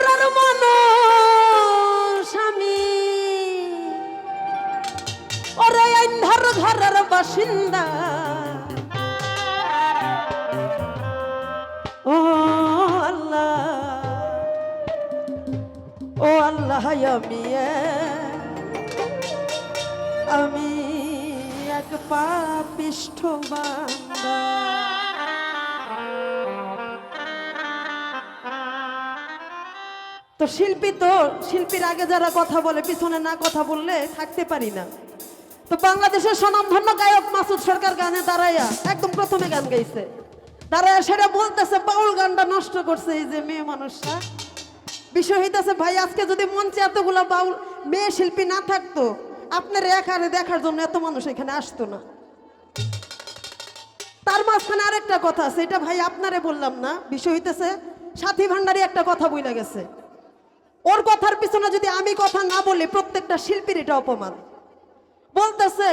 পুরার মানুষ আমি। ওরে আন্ধার ঘরের বাসিন্দা। ও আল্লাহ ও আল্লাহ আমি আমি এক পাপিষ্ঠ বান্দা। তো শিল্পী তো, শিল্পীর আগে যারা কথা বলে, পিছনে না কথা বললে থাকতে পারি না। তো বাংলাদেশের স্বনামধন্য গায়ক মাসুদ সরকার গানে দাঁড়াইয়া একদম প্রথমে গান গাইছে। দাঁড়াইয়া সেটা বলতেছে, বাউল গানটা নষ্ট করছে এই যে মেয়ে মানুষটা। বিষয় হইতেছে, ভাই, আজকে যদি মঞ্চে এতগুলো বাউল, মেয়ে শিল্পী না থাকতো, আপনার একারে দেখার জন্য এত মানুষ এখানে আসতো না। তার মাঝখানে আরেকটা কথা আছে, এটা ভাই আপনারে বললাম না। বিষয় হইতেছে, সাথী ভান্ডারী একটা কথা বইলা গেছে। ওর কথার পিছনে যদি আমি কথা না বলি, প্রত্যেকটা শিল্পীর এটা অপমান। বলতেছে,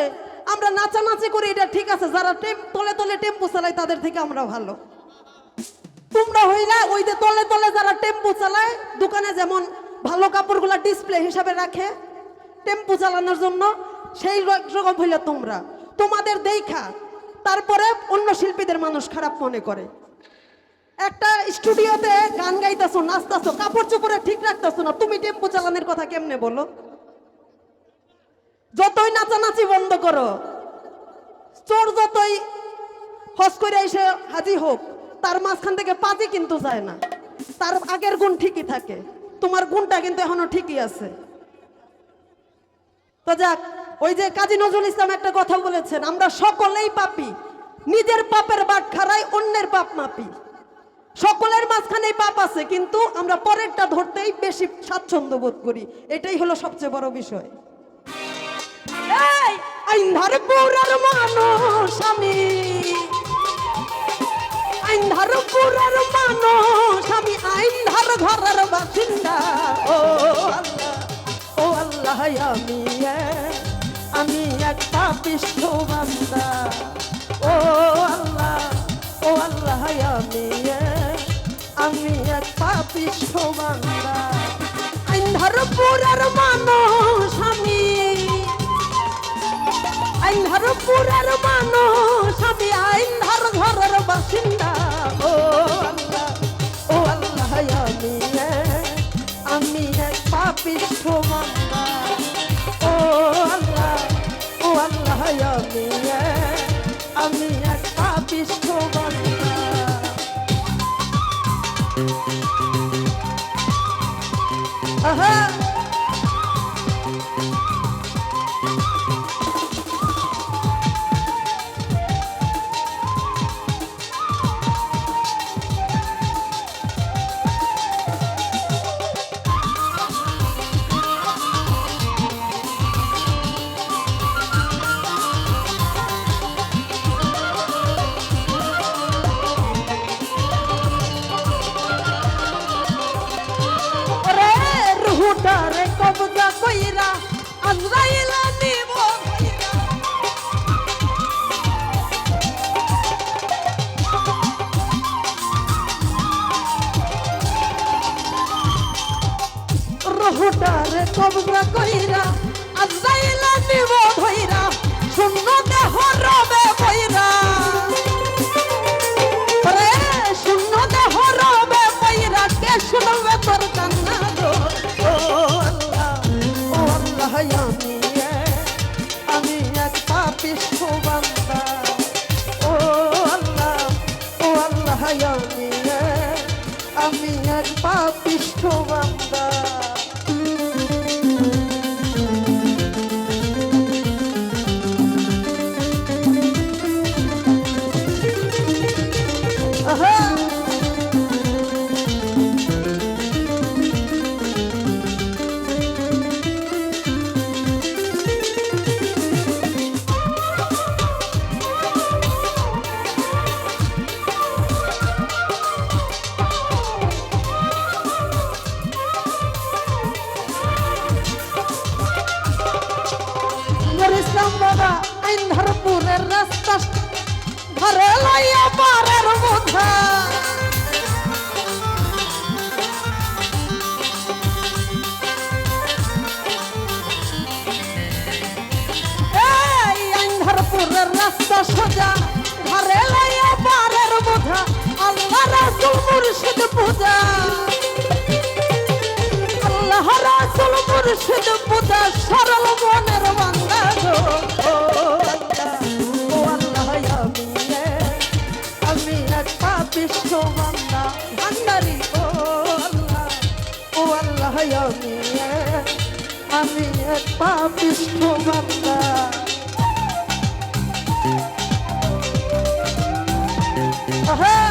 আমরা নাচানাচি করি, এটা ঠিক আছে, যারা তলে তলে টেম্পু চালায়, তাদের থেকে আমরা ভালো। তোমরা হইলা ওই যে তলে তলে যারা টেম্পু চালায়, দোকানে যেমন ভালো কাপড়গুলা ডিসপ্লে হিসাবে রাখে, টেম্পু চালানোর জন্য, সেই রকম হইলে তোমরা। তোমাদের দেখা, তারপরে অন্য শিল্পীদের মানুষ খারাপ মনে করে। একটা স্টুডিওতে গান গাইতেছো, নাচতেছো, কাপড় চোপড়ে ঠিক রাখতেছো না, তুমি টেম্পু চালানোর কথা কেমনে বলো? যতই নাচানাচি বন্ধ করো, চোর যতই হস করে এসে হাজি হোক, তার মাঝখান থেকে পাজি কিন্তু যায় না। তার আগের গুণ ঠিকই থাকে, তোমার গুণটা কিন্তু এখনও ঠিকই আছে। তো যাক, ওই যে কাজী নজরুল ইসলাম একটা কথা বলেছেন, আমরা সকলেই পাপি, নিজের পাপের বাট খারাই অন্যের পাপ মাপি। সকলের মাঝখানেই পাপ আছে, কিন্তু আমরা পরেরটা ধরতেই বেশি স্বাচ্ছন্দ্য বোধ করি। এটাই হলো সবচেয়ে বড় বিষয়। আমি। ও আল্লাহ ও আল্লাহ আমি এক- আমি এক পাপিষ্ঠ বান্দা। ও আল্লাহ ও আল্লাহ আমি আমি এক পাপিষ্ঠ পুরার মানুষ আমি। আইন্ধার পুরার মানুষ huh? কবজা কইরা আজরাইলা নিব কইরা। কবজা কইরা আজরাইলা নিব ধইরা শূন্য দেহ রবে বইরা আমি সোজা ঘরে লাইয়া পারের বোঝা আল্লাহ রাসুল মুর্শিদ পূজা। আল্লাহ রাসুল মুর্শিদ পূজা সরল মনের বান্দা গো। আল্লাহ, আমি আমি এক পাপিষ্ঠ বান্দা ভান্ডারি ও আল্লাহ। ও আল্লাহ আমি আমি এক পাপিষ্ঠ বান্দা। Aha!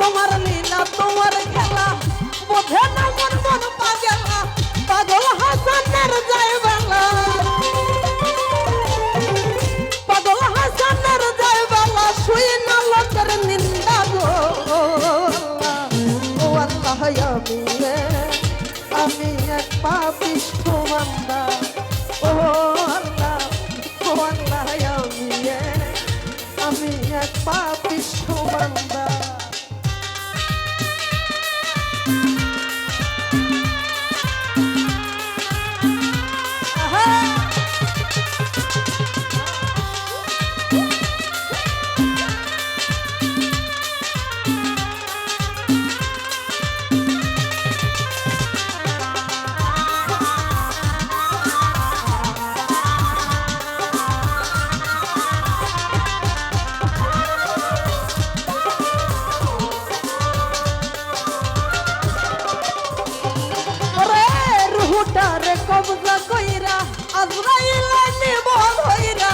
তোমার লীলা তোমার খেলা বোঝে না মন মন পাগেলা। পাগল হাসানের যায় বাংলা আমি এক পাপিষ্ঠ বান্দা রুহুটারে কবজা কইরা, আজরাইল নিব ধইরা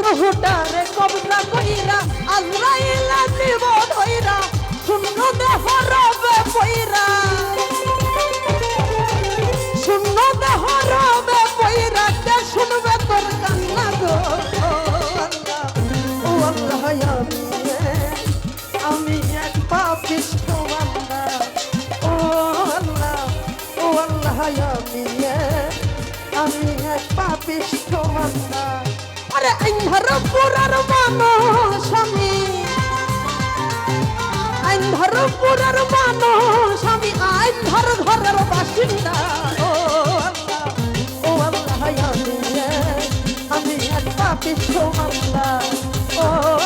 রুহুটারে কবজা কইরা, আজরাইল নিব ধইরা শূন্য দেহ রবে পইরা। শূন্য দেহ রবে পইরা আরে আইন্ধার পুরার মানুষ আমি আইন্ধার পুরার মানুষ আমি আইন্ধার ঘরের বাসিন্দা ও ও আল্লাহ আমি একটা পিছু এক পাপিষ্ঠ